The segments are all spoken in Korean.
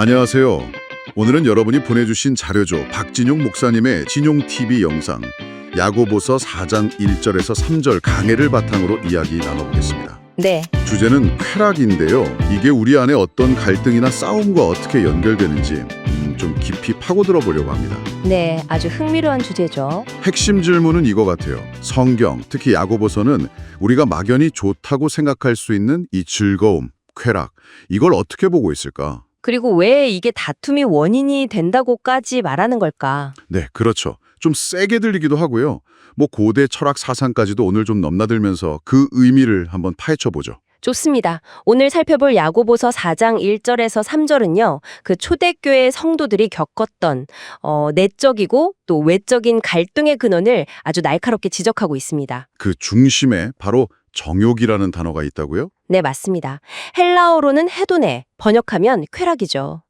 안녕하세요. 오늘은 여러분이 보내주신 자료죠. 박진용 목사님의 진용TV 영상 야고보서 4장 1절에서 3절 강해를 바탕으로 이야기 나눠보겠습니다. 네, 주제는 쾌락인데요. 이게 우리 안에 어떤 갈등이나 싸움과 어떻게 연결되는지 음, 좀 깊이 파고들어 보려고 합니다. 네, 아주 흥미로운 주제죠. 핵심 질문은 이거 같아요. 성경, 특히 야고보서는 우리가 막연히 좋다고 생각할 수 있는 이 즐거움, 쾌락, 이걸 어떻게 보고 있을까? 그리고 왜 이게 다툼이 원인이 된다고까지 말하는 걸까? 네, 그렇죠. 좀 세게 들리기도 하고요. 뭐 고대 철학 사상까지도 오늘 좀 넘나들면서 그 의미를 한번 파헤쳐 보죠. 좋습니다. 오늘 살펴볼 야고보서 4장 1절에서 3절은요. 그 초대교회 성도들이 겪었던 어, 내적이고 또 외적인 갈등의 근원을 아주 날카롭게 지적하고 있습니다. 그 중심에 바로 정욕이라는 단어가 있다고요? 네, 맞습니다. 헬라어로는 헤도네, 번역하면 쾌락이죠.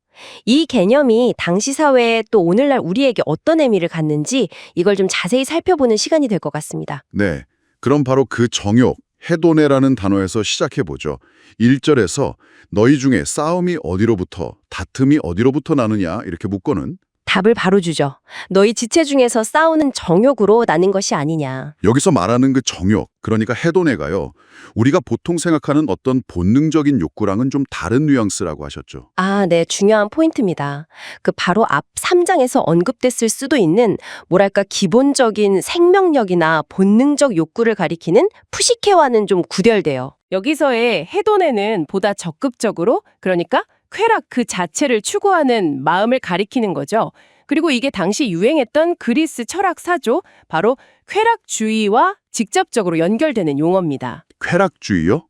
이 개념이 당시 사회에 또 오늘날 우리에게 어떤 의미를 갖는지 이걸 좀 자세히 살펴보는 시간이 될 것 같습니다. 네. 그럼 바로 그 정욕, 해도네라는 단어에서 시작해 보죠. 1절에서 너희 중에 싸움이 어디로부터, 다툼이 어디로부터 나느냐 이렇게 묻고는 답을 바로 주죠. 너희 지체 중에서 싸우는 정욕으로 나는 것이 아니냐. 여기서 말하는 그 정욕, 그러니까 해도네가요. 우리가 보통 생각하는 어떤 본능적인 욕구랑은 좀 다른 뉘앙스라고 하셨죠. 아, 네, 중요한 포인트입니다. 그 바로 앞 3장에서 언급됐을 수도 있는 뭐랄까 기본적인 생명력이나 본능적 욕구를 가리키는 푸시케와는 좀 구별돼요. 여기서의 해돈에는 보다 적극적으로 그러니까 쾌락 그 자체를 추구하는 마음을 가리키는 거죠. 그리고 이게 당시 유행했던 그리스 철학사죠. 바로 쾌락주의와 직접적으로 연결되는 용어입니다. 쾌락주의요?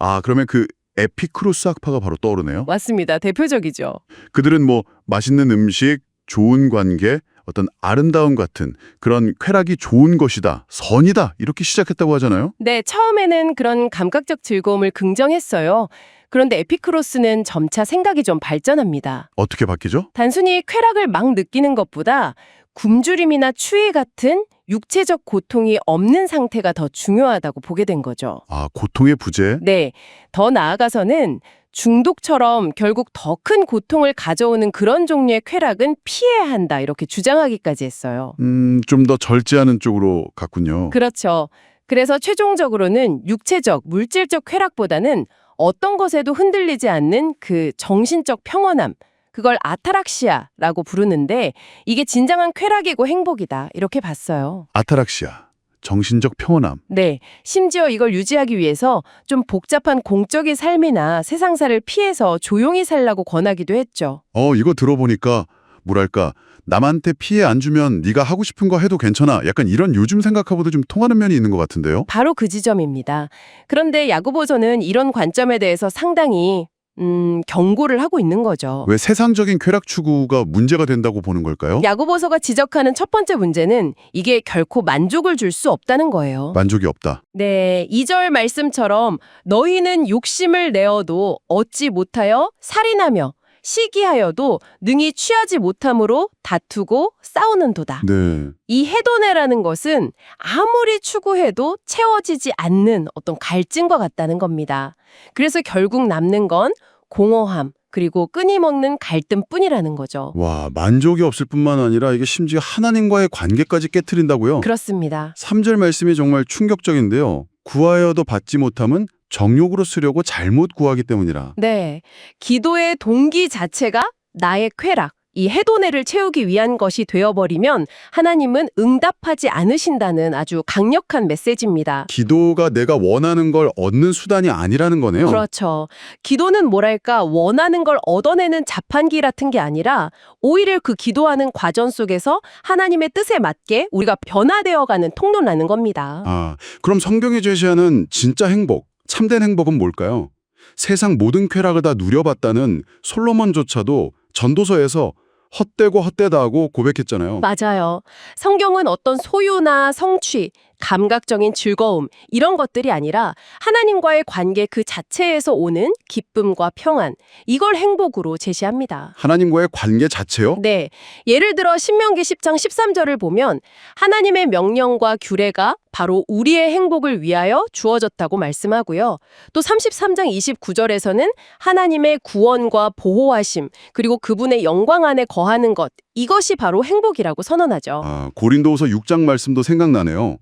아, 그러면 그 에피크루스 학파가 바로 떠오르네요. 맞습니다. 대표적이죠. 그들은 뭐 맛있는 음식, 좋은 관계, 어떤 아름다움 같은 그런 쾌락이 좋은 것이다, 선이다 이렇게 시작했다고 하잖아요. 네, 처음에는 그런 감각적 즐거움을 긍정했어요. 그런데 에피크로스는 점차 생각이 좀 발전합니다. 어떻게 바뀌죠? 단순히 쾌락을 막 느끼는 것보다 굶주림이나 추위 같은 육체적 고통이 없는 상태가 더 중요하다고 보게 된 거죠. 아, 고통의 부재? 네. 더 나아가서는 중독처럼 결국 더 큰 고통을 가져오는 그런 종류의 쾌락은 피해야 한다. 이렇게 주장하기까지 했어요. 음, 좀 더 절제하는 쪽으로 갔군요. 그렇죠. 그래서 최종적으로는 육체적, 물질적 쾌락보다는 어떤 것에도 흔들리지 않는 그 정신적 평온함, 그걸 아타락시아라고 부르는데 이게 진정한 쾌락이고 행복이다. 이렇게 봤어요. 아타락시아, 정신적 평온함. 네. 심지어 이걸 유지하기 위해서 좀 복잡한 공적인 삶이나 세상사를 피해서 조용히 살라고 권하기도 했죠. 어, 이거 들어보니까 뭐랄까 남한테 피해 안 주면 네가 하고 싶은 거 해도 괜찮아. 약간 이런 요즘 생각하고도 좀 통하는 면이 있는 것 같은데요. 바로 그 지점입니다. 그런데 야고보서는 이런 관점에 대해서 상당히 음, 경고를 하고 있는 거죠. 왜 세상적인 쾌락 추구가 문제가 된다고 보는 걸까요? 야고보서가 지적하는 첫 번째 문제는 이게 결코 만족을 줄 수 없다는 거예요. 만족이 없다. 네, 2절 말씀처럼 너희는 욕심을 내어도 얻지 못하여 살인하며 시기하여도 능히 취하지 못함으로 다투고 싸우는도다. 네. 이 해도내라는 것은 아무리 추구해도 채워지지 않는 어떤 갈증과 같다는 겁니다. 그래서 결국 남는 건 공허함, 그리고 끊임없는 갈등뿐이라는 거죠. 와, 만족이 없을 뿐만 아니라 이게 심지어 하나님과의 관계까지 깨뜨린다고요? 그렇습니다. 3절 말씀이 정말 충격적인데요. 구하여도 받지 못함은 정욕으로 쓰려고 잘못 구하기 때문이라. 네. 기도의 동기 자체가 나의 쾌락, 이 해도내를 채우기 위한 것이 되어버리면 하나님은 응답하지 않으신다는 아주 강력한 메시지입니다. 기도가 내가 원하는 걸 얻는 수단이 아니라는 거네요. 그렇죠. 기도는 뭐랄까 원하는 걸 얻어내는 자판기 같은 게 아니라 오히려 그 기도하는 과정 속에서 하나님의 뜻에 맞게 우리가 변화되어가는 통로라는 겁니다. 아, 그럼 성경이 제시하는 진짜 행복, 참된 행복은 뭘까요? 세상 모든 쾌락을 다 누려봤다는 솔로몬조차도 전도서에서 헛되고 헛되다 하고 고백했잖아요. 맞아요. 성경은 어떤 소유나 성취, 감각적인 즐거움 이런 것들이 아니라 하나님과의 관계 그 자체에서 오는 기쁨과 평안 이걸 행복으로 제시합니다. 하나님과의 관계 자체요? 네. 예를 들어 신명기 10장 13절을 보면 하나님의 명령과 규례가 바로 우리의 행복을 위하여 주어졌다고 말씀하고요. 또 33장 29절에서는 하나님의 구원과 보호하심 그리고 그분의 영광 안에 거하는 것 이것이 바로 행복이라고 선언하죠. 아, 고린도후서 6장 말씀도 생각나네요.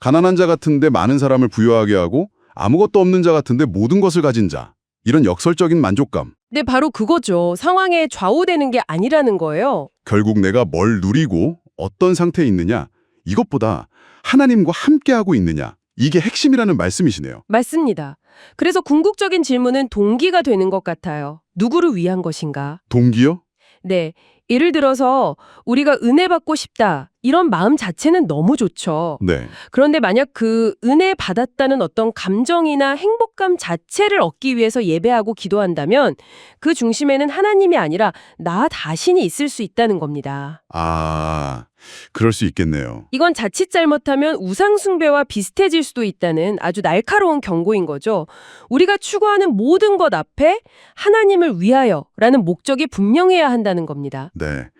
가난한 자 같은데 많은 사람을 부유하게 하고 아무것도 없는 자 같은데 모든 것을 가진 자. 이런 역설적인 만족감. 네, 바로 그거죠. 상황에 좌우되는 게 아니라는 거예요. 결국 내가 뭘 누리고 어떤 상태에 있느냐 이것보다 하나님과 함께하고 있느냐 이게 핵심이라는 말씀이시네요. 맞습니다. 그래서 궁극적인 질문은 동기가 되는 것 같아요. 누구를 위한 것인가? 동기요? 네. 예를 들어서 우리가 은혜 받고 싶다. 이런 마음 자체는 너무 좋죠. 네. 그런데 만약 그 은혜 받았다는 어떤 감정이나 행복감 자체를 얻기 위해서 예배하고 기도한다면 그 중심에는 하나님이 아니라 나 자신이 있을 수 있다는 겁니다. 아, 그럴 수 있겠네요. 이건 자칫 잘못하면 우상숭배와 비슷해질 수도 있다는 아주 날카로운 경고인 거죠. 우리가 추구하는 모든 것 앞에 하나님을 위하여 라는 목적이 분명해야 한다는 겁니다. 네.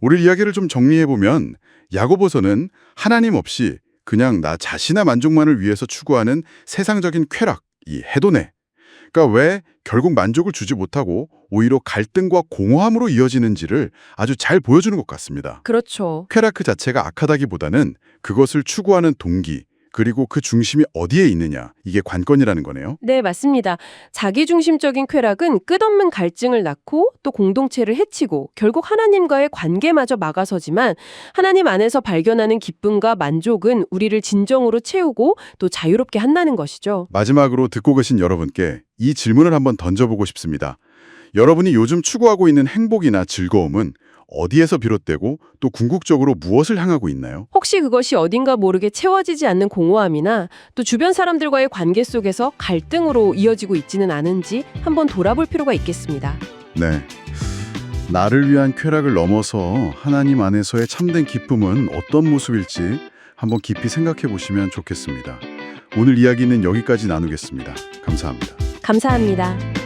우리 이야기를 좀 정리해 보면 야고보서는 하나님 없이 그냥 나 자신의 만족만을 위해서 추구하는 세상적인 쾌락, 이 해도네. 그러니까 왜 결국 만족을 주지 못하고 오히려 갈등과 공허함으로 이어지는지를 아주 잘 보여주는 것 같습니다. 그렇죠. 쾌락 그 자체가 악하다기보다는 그것을 추구하는 동기, 그리고 그 중심이 어디에 있느냐, 이게 관건이라는 거네요. 네, 맞습니다. 자기중심적인 쾌락은 끝없는 갈증을 낳고 또 공동체를 해치고 결국 하나님과의 관계마저 막아서지만 하나님 안에서 발견하는 기쁨과 만족은 우리를 진정으로 채우고 또 자유롭게 한다는 것이죠. 마지막으로 듣고 계신 여러분께 이 질문을 한번 던져보고 싶습니다. 여러분이 요즘 추구하고 있는 행복이나 즐거움은 어디에서 비롯되고 또 궁극적으로 무엇을 향하고 있나요? 혹시 그것이 어딘가 모르게 채워지지 않는 공허함이나 또 주변 사람들과의 관계 속에서 갈등으로 이어지고 있지는 않은지 한번 돌아볼 필요가 있겠습니다. 네. 나를 위한 쾌락을 넘어서 하나님 안에서의 참된 기쁨은 어떤 모습일지 한번 깊이 생각해 보시면 좋겠습니다. 오늘 이야기는 여기까지 나누겠습니다. 감사합니다. 감사합니다.